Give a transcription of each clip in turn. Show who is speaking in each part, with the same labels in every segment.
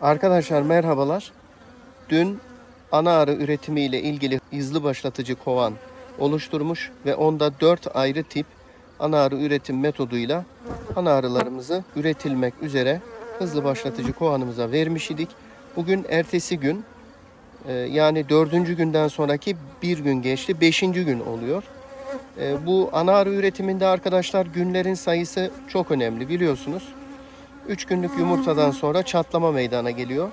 Speaker 1: Arkadaşlar merhabalar. Dün ana arı üretimi ile ilgili hızlı başlatıcı kovan oluşturmuş ve onda 4 ayrı tip ana arı üretim metoduyla ana arılarımızı üretilmek üzere hızlı başlatıcı kovanımıza vermiş idik. Bugün ertesi gün e, yani dördüncü günden sonraki bir gün geçti. Beşinci gün oluyor. E, bu ana arı üretiminde arkadaşlar günlerin sayısı çok önemli biliyorsunuz. 3 günlük yumurtadan sonra çatlama meydana geliyor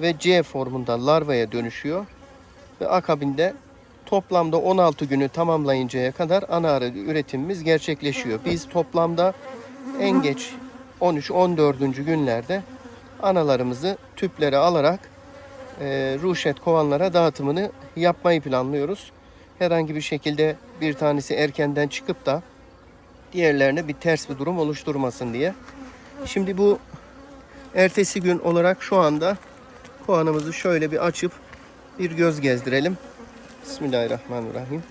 Speaker 1: ve C formunda larvaya dönüşüyor ve akabinde toplamda 16 günü tamamlayıncaya kadar ana arı üretimimiz gerçekleşiyor. Biz toplamda en geç 13-14. günlerde analarımızı tüplere alarak e, ruşet kovanlara dağıtımını yapmayı planlıyoruz. Herhangi bir şekilde bir tanesi erkenden çıkıp da diğerlerine bir ters bir durum oluşturmasın diye. Şimdi bu ertesi gün olarak şu anda kovanımızı şöyle bir açıp bir göz gezdirelim. Bismillahirrahmanirrahim.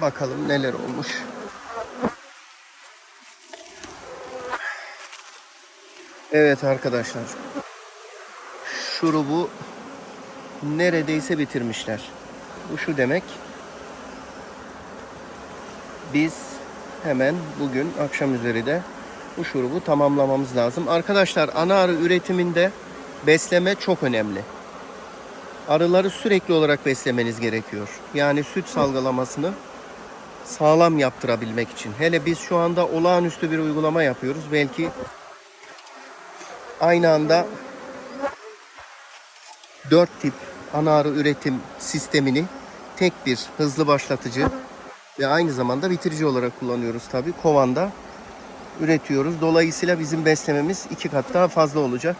Speaker 1: Bakalım neler olmuş. Evet arkadaşlar. Şurubu neredeyse bitirmişler. Bu şu demek. Biz hemen bugün akşam üzeri de bu şurubu tamamlamamız lazım. Arkadaşlar ana arı üretiminde besleme çok önemli. Arıları sürekli olarak beslemeniz gerekiyor. Yani süt salgılamasını sağlam yaptırabilmek için. Hele biz şu anda olağanüstü bir uygulama yapıyoruz. Belki aynı anda dört tip ana arı üretim sistemini tek bir hızlı başlatıcı ve aynı zamanda bitirici olarak kullanıyoruz tabi. Kovanda üretiyoruz. Dolayısıyla bizim beslememiz iki kat daha fazla olacak.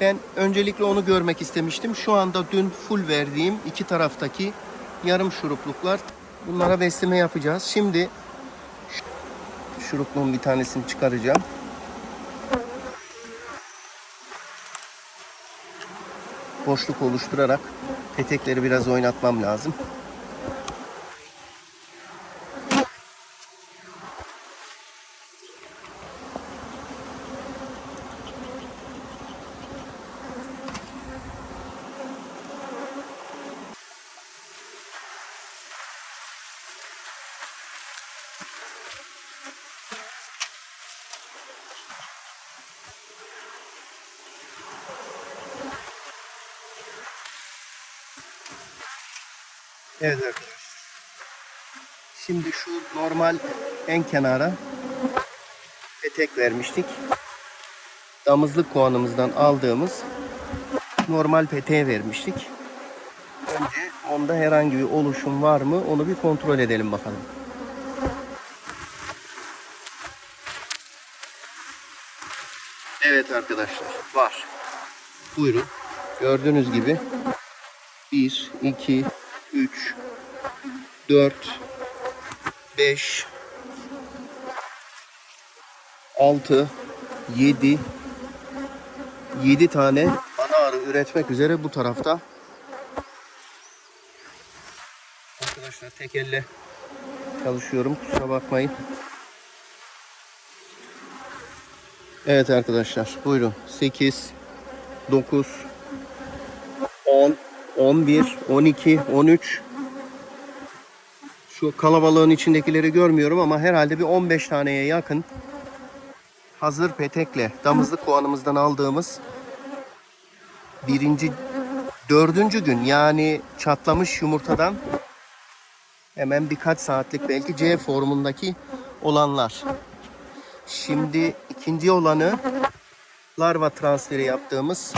Speaker 1: Ben öncelikle onu görmek istemiştim. Şu anda dün full verdiğim iki taraftaki yarım şurupluklar. Bunlara besleme yapacağız. Şimdi şurupluğun bir tanesini çıkaracağım. boşluk oluşturarak petekleri biraz oynatmam lazım. Evet arkadaşlar. Şimdi şu normal en kenara petek vermiştik. Damızlık kovanımızdan aldığımız normal peteğe vermiştik. Önce onda herhangi bir oluşum var mı onu bir kontrol edelim bakalım. Evet arkadaşlar var. Buyurun. Gördüğünüz gibi 1, 2, 3 4 5 6 7 7 tane ana arı üretmek üzere bu tarafta arkadaşlar tek elle çalışıyorum kusura bakmayın Evet arkadaşlar buyurun 8 9 10 11, 12, 13. Şu kalabalığın içindekileri görmüyorum ama herhalde bir 15 taneye yakın hazır petekle damızlı kovanımızdan aldığımız birinci, dördüncü gün yani çatlamış yumurtadan hemen birkaç saatlik belki C formundaki olanlar. Şimdi ikinci olanı larva transferi yaptığımız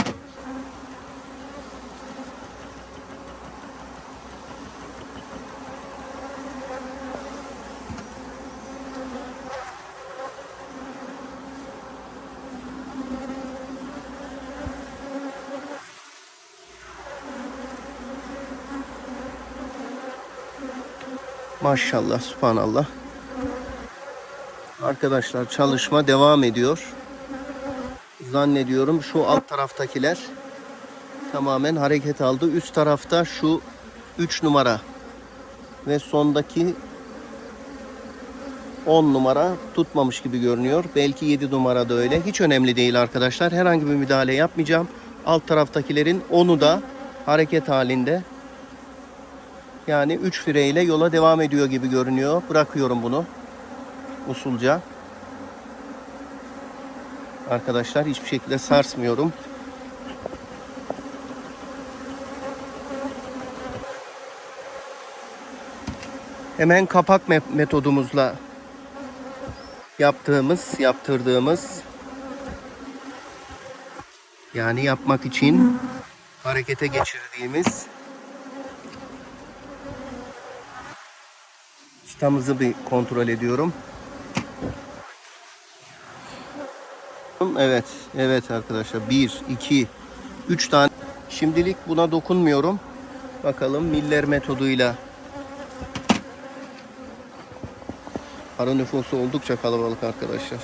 Speaker 1: Maşallah, subhanallah. Arkadaşlar çalışma devam ediyor. Zannediyorum şu alt taraftakiler tamamen hareket aldı. Üst tarafta şu 3 numara ve sondaki 10 numara tutmamış gibi görünüyor. Belki 7 numara da öyle. Hiç önemli değil arkadaşlar. Herhangi bir müdahale yapmayacağım. Alt taraftakilerin 10'u da hareket halinde. Yani 3 fireyle yola devam ediyor gibi görünüyor. Bırakıyorum bunu usulca. Arkadaşlar hiçbir şekilde sarsmıyorum. Hemen kapak metodumuzla yaptığımız, yaptırdığımız yani yapmak için harekete geçirdiğimiz Çıtamızı bir kontrol ediyorum. Evet, evet arkadaşlar. 1, 2, 3 tane. Şimdilik buna dokunmuyorum. Bakalım miller metoduyla. Arı nüfusu oldukça kalabalık arkadaşlar.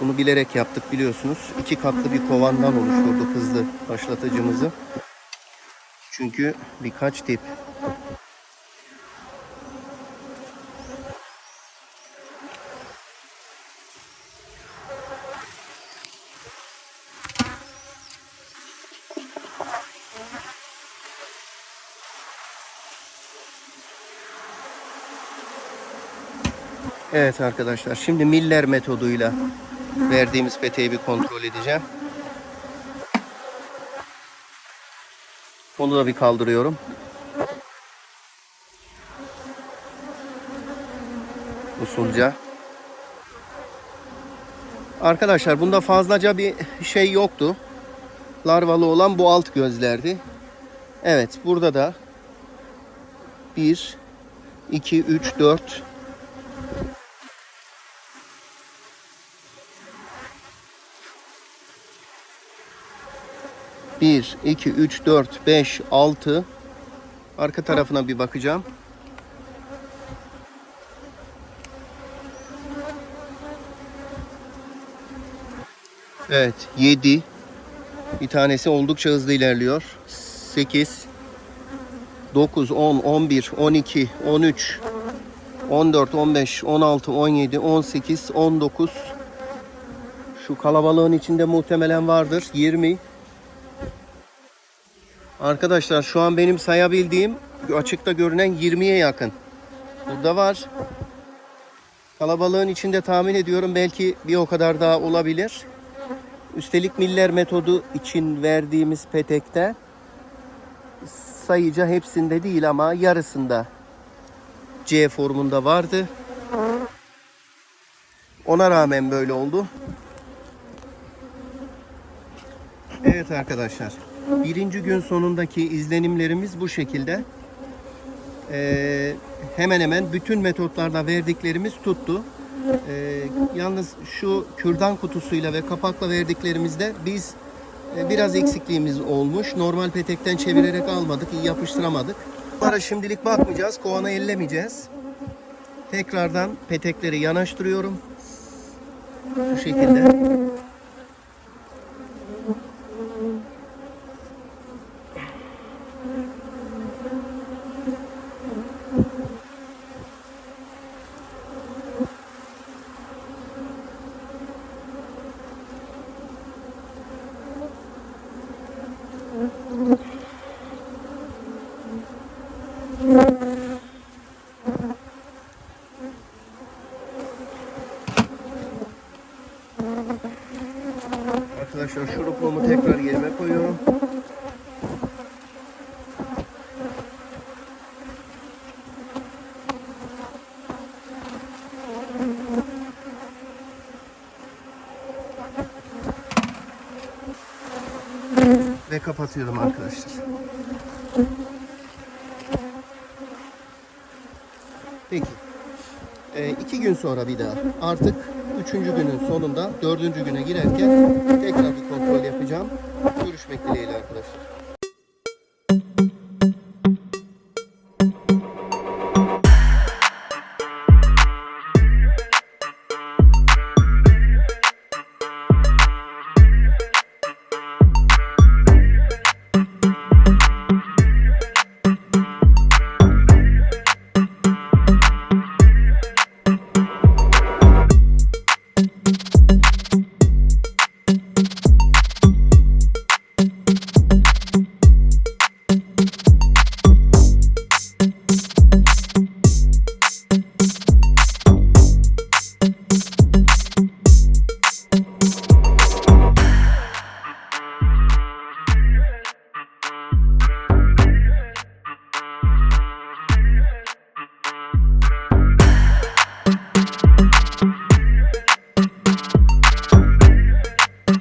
Speaker 1: Bunu bilerek yaptık biliyorsunuz. İki katlı bir kovandan oluşturduk hızlı başlatıcımızı. Çünkü birkaç tip Evet arkadaşlar şimdi Miller metoduyla verdiğimiz peteği bir kontrol edeceğim. Onu da bir kaldırıyorum. Usulca. Arkadaşlar bunda fazlaca bir şey yoktu. Larvalı olan bu alt gözlerdi. Evet burada da 1, 2, 3, 4, 1, 2, 3, 4, 5, 6. Arka tarafına bir bakacağım. Evet 7. Bir tanesi oldukça hızlı ilerliyor. 8, 9, 10, 11, 12, 13, 14, 15, 16, 17, 18, 19. Şu kalabalığın içinde muhtemelen vardır. 20, Arkadaşlar şu an benim sayabildiğim açıkta görünen 20'ye yakın. Burada var. Kalabalığın içinde tahmin ediyorum belki bir o kadar daha olabilir. Üstelik Miller metodu için verdiğimiz petekte sayıca hepsinde değil ama yarısında C formunda vardı. Ona rağmen böyle oldu. Evet arkadaşlar. Birinci gün sonundaki izlenimlerimiz bu şekilde. Ee, hemen hemen bütün metotlarda verdiklerimiz tuttu. Ee, yalnız şu kürdan kutusuyla ve kapakla verdiklerimizde biz e, biraz eksikliğimiz olmuş. Normal petekten çevirerek almadık, iyi yapıştıramadık. Bunlara şimdilik bakmayacağız, kovana ellemeyeceğiz. Tekrardan petekleri yanaştırıyorum. Bu şekilde. Balığımı tekrar yerime koyuyorum. Ve kapatıyorum arkadaşlar. Peki. E, iki gün sonra bir daha. Artık üçüncü günün sonunda dördüncü güne girerken Görüşmek dileğiyle arkadaşlar.